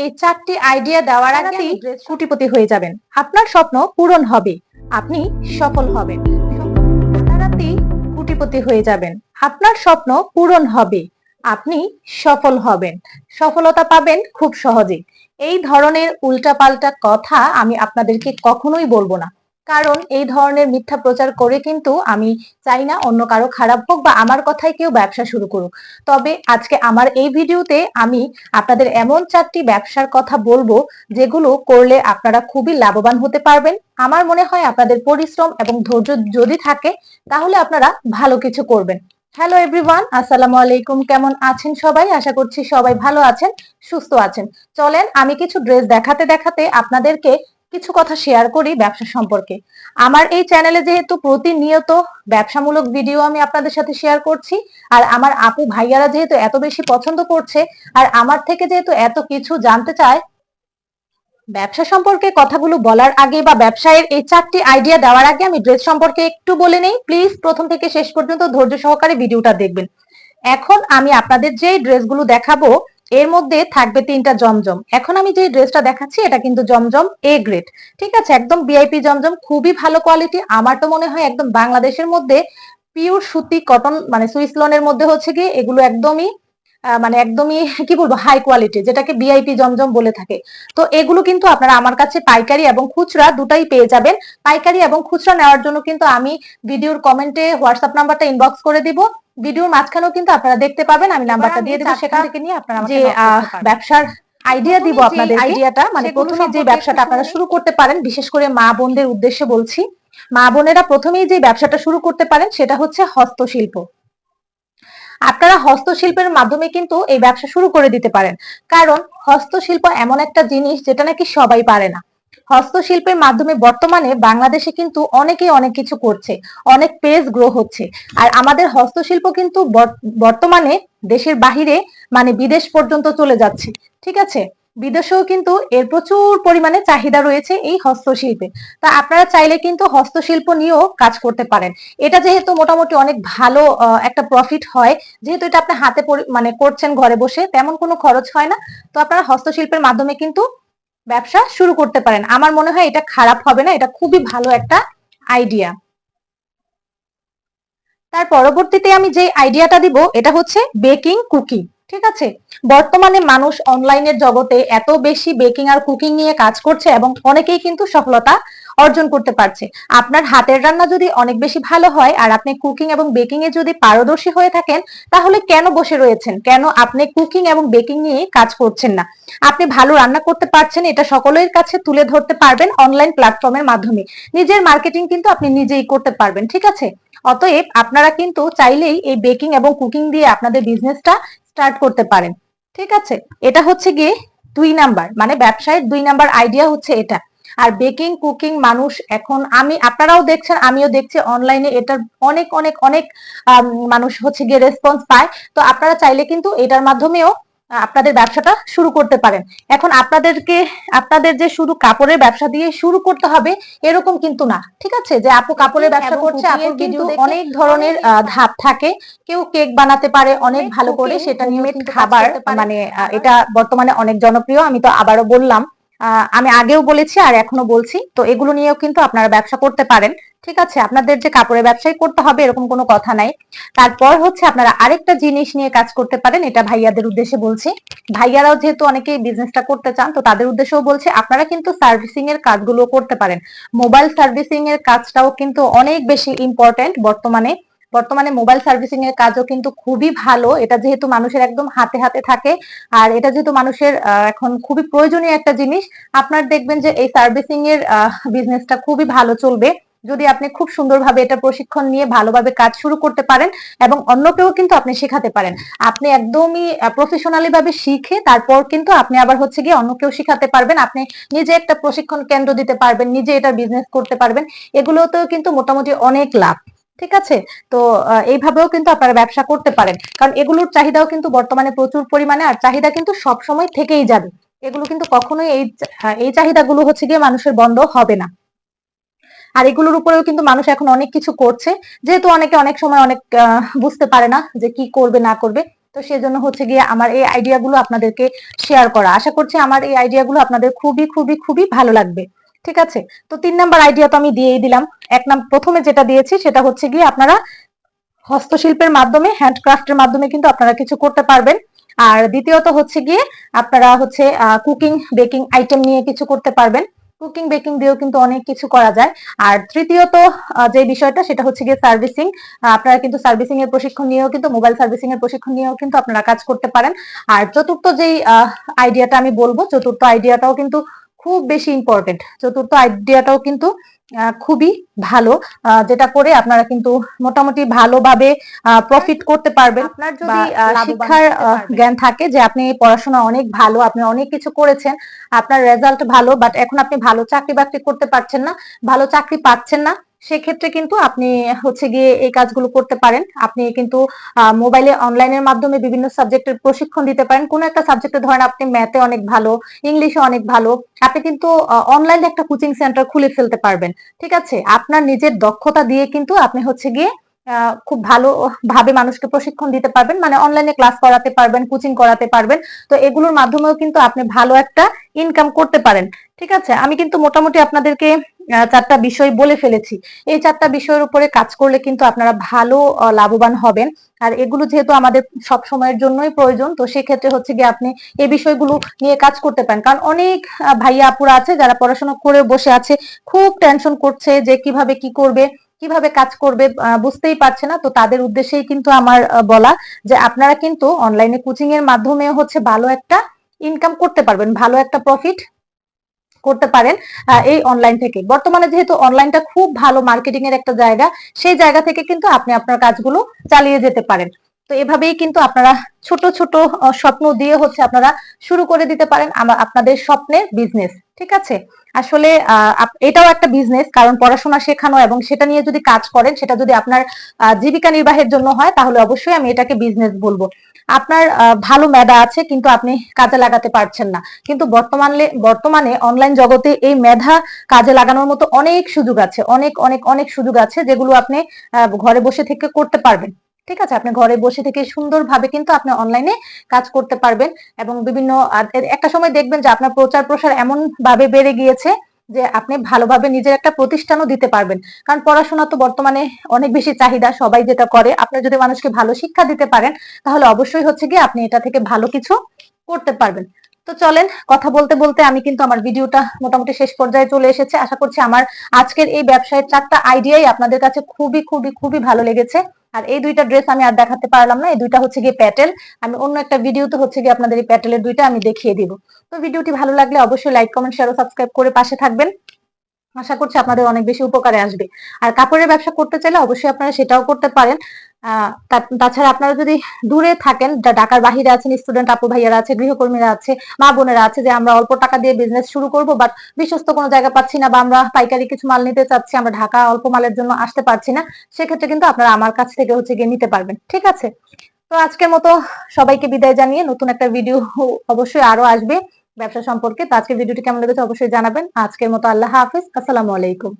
এই চারটি আইডিয়া দেওয়ার আগে কোটিপতি হয়ে যাবেন। আপনার স্বপ্ন পূরণ হবে। আপনি সফল হবেন। রাতারাতি কোটিপতি হয়ে যাবেন। আপনার স্বপ্ন পূরণ হবে। আপনি সফল হবেন। সফলতা পাবেন খুব সহজে। এই ধরনের উল্টাপাল্টা কথা আমি আপনাদেরকে কখনোই বলব না। কারণ এই ধরনের মিথ্যা প্রচার করে কিন্তু আমি চাই না অন্য কারও খারাপ হোক বা আমার কথায় কেউ ব্যবসা শুরু করুক। তবে আজকে আমার এই ভিডিওতে আমি আপনাদের এমন চারটি ব্যবসার কথা বলব যেগুলো করলে আপনারা খুবই লাভবান হতে পারবেন। আমার মনে হয় আপনাদের পরিশ্রম এবং ধৈর্য যদি থাকে, তাহলে আপনারা ভালো কিছু করবেন। হ্যালো এভরিওয়ান, আসসালামু আলাইকুম। কেমন আছেন সবাই? আশা করছি সবাই ভালো আছেন, সুস্থ আছেন। চলেন আমি কিছু ড্রেস দেখাতে দেখাতে আপনাদেরকে কিছু কথা শেয়ার করি ব্যবসা সম্পর্কে। আমার এই চ্যানেলে যেহেতু প্রতিনিয়ত ব্যবসামূলক ভিডিও আমি আপনাদের সাথে শেয়ার করছি, আর আমার আপু ভাইয়ারা যেহেতু এত বেশি পছন্দ করছে, আর আমার থেকে যেহেতু এত কিছু জানতে চায়, ব্যবসা সম্পর্কে কথাগুলো বলার আগে বা ব্যবসায়ের এই চারটি আইডিয়া দেওয়ার আগে আমি ড্রেস সম্পর্কে একটু বলে নেই। প্লিজ প্রথম থেকে শেষ পর্যন্ত ধৈর্য সহকারে ভিডিওটা দেখবেন। এখন আমি আপনাদের যে ড্রেসগুলো দেখাবো এর মধ্যে থাকবে তিনটা জমজম। এখন আমি যে ড্রেসটা দেখাচ্ছি, এটা কিন্তু জমজম এ গ্রেড ঠিক আছে? একদম বিআইপি জমজম, খুবই ভালো কোয়ালিটি আমার তো মনে হয় একদম বাংলাদেশের মধ্যে পিওর সুতি কটন মানে সুইস লনের মধ্যে হচ্ছে কি এগুলো একদমই মানে একদমই কি বলব হাই কোয়ালিটি যেটাকে বিআইপি জমজম বলে থাকে। তো এগুলো কিন্তু আপনারা আমার কাছে পাইকারি এবং খুচরা দুটাই পেয়ে যাবেন। পাইকারি এবং খুচরা নেওয়ার জন্য কিন্তু আমি ভিডিওর কমেন্টে হোয়াটসঅ্যাপ নাম্বারটা ইনবক্স করে দিব। ভিডিওর মাঝখানেও কিন্তু আপনারা দেখতে পাবেন আমি নাম্বারটা দিয়ে দেবো সেখান থেকে নিয়ে আপনারা যে ব্যবসার আইডিয়া দিব আপনাদের আইডিয়াটা মানে প্রথমে যে ব্যবসাটা আপনারা শুরু করতে পারেন বিশেষ করে মা বোনদের উদ্দেশ্যে বলছি। মা বোনেরা প্রথমেই যে ব্যবসাটা শুরু করতে পারেন সেটা হচ্ছে হস্তশিল্প। আপনারা হস্তশিল্পের মাধ্যমে কিন্তু এই ব্যবসা শুরু করে দিতে পারেন। কারণ হস্তশিল্প এমন একটা জিনিস যেটা নাকি সবাই পারে না। হস্তশিল্পের মাধ্যমে বর্তমানে বাংলাদেশে কিন্তু অনেকেই অনেক কিছু করছে, অনেক পেজ গ্রো হচ্ছে। আর আমাদের হস্তশিল্প কিন্তু বর্তমানে দেশের বাহিরে মানে বিদেশ পর্যন্ত চলে যাচ্ছে, ঠিক আছে? বিদেশেও কিন্তু এর প্রচুর পরিমাণে চাহিদা রয়েছে এই হস্তশিল্পে। তা আপনারা চাইলে কিন্তু হস্তশিল্প নিয়েও কাজ করতে পারেন। এটা যেহেতু মোটামুটি অনেক ভালো একটা প্রফিট হয়, যেহেতু এটা আপনি হাতে মানে করছেন ঘরে বসে, তেমন কোনো খরচ হয় না। তো আপনারা হস্তশিল্পের মাধ্যমে কিন্তু ব্যবসা শুরু করতে পারেন। আমার মনে হয় এটা খারাপ হবে না, এটা খুবই ভালো একটা আইডিয়া তার পরবর্তীতে আমি যে আইডিয়াটা দিব, এটা হচ্ছে বেকিং কুকিং ঠিক আছে? বর্তমানে মানুষ অনলাইনের জগতে এত বেশি বেকিং আর কুকিং নিয়ে কাজ করছে এবং অনেকেই কিন্তু সফলতা অর্জন করতে পারছে। আপনার হাতের রান্না যদি অনেক বেশি ভালো হয় আর আপনি কুকিং এবং বেকিং এ যদি পারদর্শী হয়ে থাকেন, তাহলে কেন বসে রয়েছেন? কেন আপনি কুকিং এবং বেকিং নিয়ে কাজ করছেন না? আপনি ভালো রান্না করতে পারছেন, এটা সকলের কাছে তুলে ধরতে পারবেন অনলাইন প্ল্যাটফর্মের মাধ্যমে। নিজের মার্কেটিং কিন্তু আপনি নিজেই করতে পারবেন, ঠিক আছে? অতএব আপনারা কিন্তু চাইলেই এই বেকিং এবং কুকিং দিয়ে আপনাদের বিজনেসটা স্টার্ট করতে পারেন, ঠিক আছে? এটা হচ্ছে গিয়ে দুই নাম্বার মানে ব্যবসায়ের দুই নাম্বার আইডিয়া হচ্ছে এটা। আর বেকিং কুকিং মানুষ এখন আমি আপনারাও দেখছেন আমিও দেখছি অনলাইনে এটার অনেক অনেক অনেক মানুষ হচ্ছে গিয়ে রেসপন্স পায়। তো আপনারা চাইলে কিন্তু এটার মাধ্যমেও আপনাদের ব্যবসাটা শুরু করতে পারেন। এখন আপনাদেরকে আপনাদের যে শুধু কাপড়ের ব্যবসা দিয়ে শুরু করতে হবে এরকম কিন্তু না ঠিক আছে? যে আপু কাপড়ের ব্যবসা করছে আপুর কিন্তু অনেক ধরনের ধাপ থাকে। কেউ কেক বানাতে পারে অনেক অনেক ভালো করে সেটা নিয়ে খাবার মানে এটা বর্তমানে অনেক জনপ্রিয় আমি তো আবারও বললাম। আমি আগেও বলেছি আর এখনও বলছি। তো এগুলো নিয়েও কিন্তু আপনারা ব্যবসা করতে পারেন। ঠিক আছে? আপনাদের যে কাপড়ের ব্যবসায় করতে হবে এরকম কোনো কথা নাই। তারপর হচ্ছে আপনারা আরেকটা জিনিস নিয়ে কাজ করতে পারেন, এটা ভাইয়াদের উদ্দেশ্যে বলছি। ভাইয়ারাও যেহেতু অনেকেই বিজনেসটা করতে চান, তো তাদের উদ্দেশ্যেও বলছি, আপনারা কিন্তু সার্ভিসিং এর কাজগুলো করতে পারেন। মোবাইল সার্ভিসিং এর কাজটাও কিন্তু অনেক বেশি ইম্পর্টেন্ট বর্তমানে। বর্তমানে মোবাইল সার্ভিসিং এর কাজও কিন্তু খুবই ভালো। এটা যেহেতু মানুষের একদম হাতে হাতে থাকে। আর এটা যেহেতু মানুষের এখন খুবই প্রয়োজনীয় একটা জিনিস, আপনার দেখবেন যে এই সার্ভিসিং এর বিজনেসটা খুবই ভালো চলবে। যদি আপনি খুব সুন্দরভাবে এটা প্রশিক্ষণ নিয়ে ভালোভাবে কাজ শুরু করতে পারেন এবং অন্যকেও কিন্তু আপনি শেখাতে পারেন। আপনি একদমই প্রফেশনালি ভাবে শিখে তারপর কিন্তু আপনি আবার হচ্ছে গিয়ে অন্যকেও শিখাতে পারবেন। আপনি নিজে একটা প্রশিক্ষণ কেন্দ্র দিতে পারবেন, নিজে এটা বিজনেস করতে পারবেন। এগুলোতেও কিন্তু মোটামুটি অনেক লাভ। ঠিক আছে? তো এইভাবেও কিন্তু আপনারা ব্যবসা করতে পারেন। কারণ এগুলোর চাহিদাও কিন্তু বর্তমানে প্রচুর পরিমাণে আর চাহিদা কিন্তু সব সময় থেকেই যাবে। এগুলো কিন্তু কখনোই এই আহ, এই চাহিদাগুলো হচ্ছে গিয়ে মানুষের বন্ধ হবে না। আর এগুলোর উপরেও কিন্তু মানুষ এখন অনেক কিছু করছে। যেহেতু অনেকে অনেক সময় অনেক বুঝতে পারে না যে কি করবে না করবে। তো সেজন্য হচ্ছে গিয়ে আমার এই আইডিয়াগুলো আপনাদেরকে শেয়ার করা। আশা করছি আমার এই আইডিয়াগুলো আপনাদের খুবই খুবই খুবই ভালো লাগবে। ঠিক আছে? তো তিন নাম্বার আইডিয়া তো আমি দিয়েই দিলাম। এক নাম প্রথমে যেটা দিয়েছি সেটা হচ্ছে গিয়ে আপনারা হস্তশিল্পের মাধ্যমে হ্যান্ডক্রাফটের মাধ্যমে কিন্তু আপনারা কিছু করতে পারবেন। আর দ্বিতীয়ত হচ্ছে গিয়ে আপনারা হচ্ছে কুকিং বেকিং আইটেম নিয়ে কিছু করতে পারবেন। কুকিং বেকিং দিয়েও কিন্তু অনেক কিছু করা যায়। আর তৃতীয়ত যে বিষয়টা সেটা হচ্ছে গিয়ে সার্ভিসিং আপনারা কিন্তু সার্ভিসিং এর প্রশিক্ষণ নিয়েও কিন্তু মোবাইল সার্ভিসিং এর প্রশিক্ষণ নিয়েও কিন্তু আপনারা কাজ করতে পারেন। আর চতুর্থ যেই আইডিয়াটা আমি বলব, চতুর্থ আইডিয়াটাও কিন্তু খুব বেশি ইম্পর্টেন্ট চতুর্থ আইডিয়াটাও কিন্তু খুবই ভালো যেটা করে আপনারা কিন্তু মোটামুটি ভালোভাবে প্রফিট করতে পারবেন আপনার যদি শিক্ষার। জ্ঞান থাকে যে আপনি পড়াশোনা অনেক ভালো আপনি অনেক কিছু করেছেন আপনার রেজাল্ট ভালো বাট এখন আপনি ভালো চাকরি বাকরি করতে পারছেন না ভালো চাকরি পাচ্ছেন না সেক্ষেত্রে কিন্তু আপনি হচ্ছে গিয়ে এই কাজগুলো করতে পারেন। আপনি কিন্তু মোবাইলে অনলাইনের মাধ্যমে বিভিন্ন সাবজেক্টের প্রশিক্ষণ দিতে পারেন। কোনো একটা সাবজেক্টে ধরেন আপনি ম্যাথে অনেক ভালো ইংলিশে অনেক ভালো, আপনি কিন্তু অনলাইনে একটা কোচিং সেন্টার খুলে ফেলতে পারবেন। ঠিক আছে? আপনার নিজের দক্ষতা দিয়ে কিন্তু আপনি হচ্ছে গিয়ে খুব ভালো ভাবে মানুষকে প্রশিক্ষণ দিতে পারবেন। মানে অনলাইনে ক্লাস করাতে পারবেন কোচিং করাতে পারবেন। তো এগুলোর মাধ্যমেও কিন্তু আপনি ভালো একটা ইনকাম করতে পারেন। ঠিক আছে? আমি কিন্তু মোটামুটি আপনাদেরকে চারটা বিষয় বলে ফেলেছি। এই চারটা বিষয়ের উপরে কাজ করলে কিন্তু আপনারা ভালো লাভবান হবেন। আর এগুলো যেহেতু আমাদের সব সময়ের জন্যই প্রয়োজন, তো সেক্ষেত্রে হচ্ছে গিয়ে আপনি এই বিষয়গুলো নিয়ে কাজ করতে পারেন। কারণ অনেক ভাইয়া আপুরা আছে যারা পড়াশোনা করে বসে আছে, খুব টেনশন করছে যে কীভাবে কি করবে, কীভাবে কাজ করবে বুঝতেই পারছে না। তো তাদের উদ্দেশ্যেই কিন্তু আমার বলা যে আপনারা কিন্তু অনলাইনে কোচিং এর মাধ্যমে হচ্ছে ভালো একটা ইনকাম করতে পারবেন, ভালো একটা প্রফিট করতে পারেন এই অনলাইন থেকে। বর্তমানে যেহেতু অনলাইনটা খুব ভালো মার্কেটিং এর একটা জায়গা, সেই জায়গা থেকে কিন্তু আপনি আপনার কাজগুলো চালিয়ে যেতে পারেন। তো এভাবেই কিন্তু আপনারা ছোট ছোট স্বপ্ন দিয়ে হচ্ছে আপনারা শুরু করে দিতে পারেন আপনাদের স্বপ্নের বিজনেস ঠিক আছে? আসলে এটাও একটা বিজনেস কারণ পড়াশোনা শেখানো এবং সেটা নিয়ে যদি কাজ করেন, সেটা যদি আপনার জীবিকা নির্বাহের জন্য হয়, তাহলে অবশ্যই আমি এটাকে বিজনেস বলব। আপনার ভালো মেধা আছে, কিন্তু আপনি কাজে লাগাতে পারছেন না। কিন্তু বর্তমানে বর্তমানে অনলাইন জগতে এই মেধা কাজে লাগানোর মতো অনেক সুযোগ আছে, অনেক অনেক অনেক সুযোগ আছে, যেগুলো আপনি ঘরে বসে থেকে করতে পারবেন। ঠিক আছে, আপনি ঘরে বসে থেকে সুন্দরভাবে কিন্তু আপনি অনলাইনে কাজ করতে পারবেন এবং বিভিন্ন একটা সময় দেখবেন যে আপনার প্রচার প্রসার এমন ভাবে বেড়ে গিয়েছে যে আপনি ভালোভাবে নিজের একটা প্রতিষ্ঠানও দিতে পারবেন। কারণ পড়াশোনা তো বর্তমানে অনেক বেশি চাহিদা, সবাই যেটা করে, আপনি যদি মানুষকে ভালো শিক্ষা দিতে পারেন, তাহলে অবশ্যই হচ্ছে কি আপনি এটা থেকে ভালো কিছু করতে পারবেন। তো চলেন কথা বলতে বলতে আমি কিন্তু আমার ভিডিওটা মোটামুটি শেষ পর্যায়ে চলে এসেছে। আশা করছি আমার আজকের এই ব্যবসায়ের চারটা আইডিয়াই আপনাদের কাছে খুবই খুবই খুবই ভালো লেগেছে। আর এই দুইটা ড্রেস আমি আর দেখাতে পারলাম না, এই দুইটা হচ্ছে গিয়ে প্যাটেল আমি অন্য একটা ভিডিওতে হচ্ছে গিয়ে আপনাদের এই প্যাটেলের দুইটা আমি দেখিয়ে দিব। তো ভিডিওটি ভালো লাগলে অবশ্যই লাইক কমেন্ট শেয়ার ও সাবস্ক্রাইব করে পাশে থাকবেন। আশা করছি আপনাদের অনেক বেশি উপকারে আসবে। আর কাপড়ের ব্যবসা করতে চাইলে অবশ্যই আপনারা সেটাও করতে পারেন। তাছাড়া আপনারা যদি দূরে থাকেন ঢাকার বাহিরে আছেন স্টুডেন্ট আপু ভাইয়ারা আছে, গৃহকর্মীরা আছে, মা বোনেরা আছে, যে আমরা অল্প টাকা দিয়ে বিজনেস শুরু করব বাট বিশ্বস্ত কোনো জায়গা পাচ্ছি না, বা আমরা পাইকারি কিছু মাল নিতে চাচ্ছি, আমরা ঢাকা অল্প মালের জন্য আসতে পারছি না, সেক্ষেত্রে কিন্তু আপনারা আমার কাছ থেকে হচ্ছে গিয়ে নিতে পারবেন। ঠিক আছে? তো আজকের মতো সবাইকে বিদায় জানিয়ে নতুন একটা ভিডিও অবশ্যই আরও আসবে। ব্যবসা সম্পর্কে। তো আজকের ভিডিওটি কেমন লেগেছে অবশ্যই জানাবেন। আজকের মতো আল্লাহ হাফিজ। আসসালামু আলাইকুম।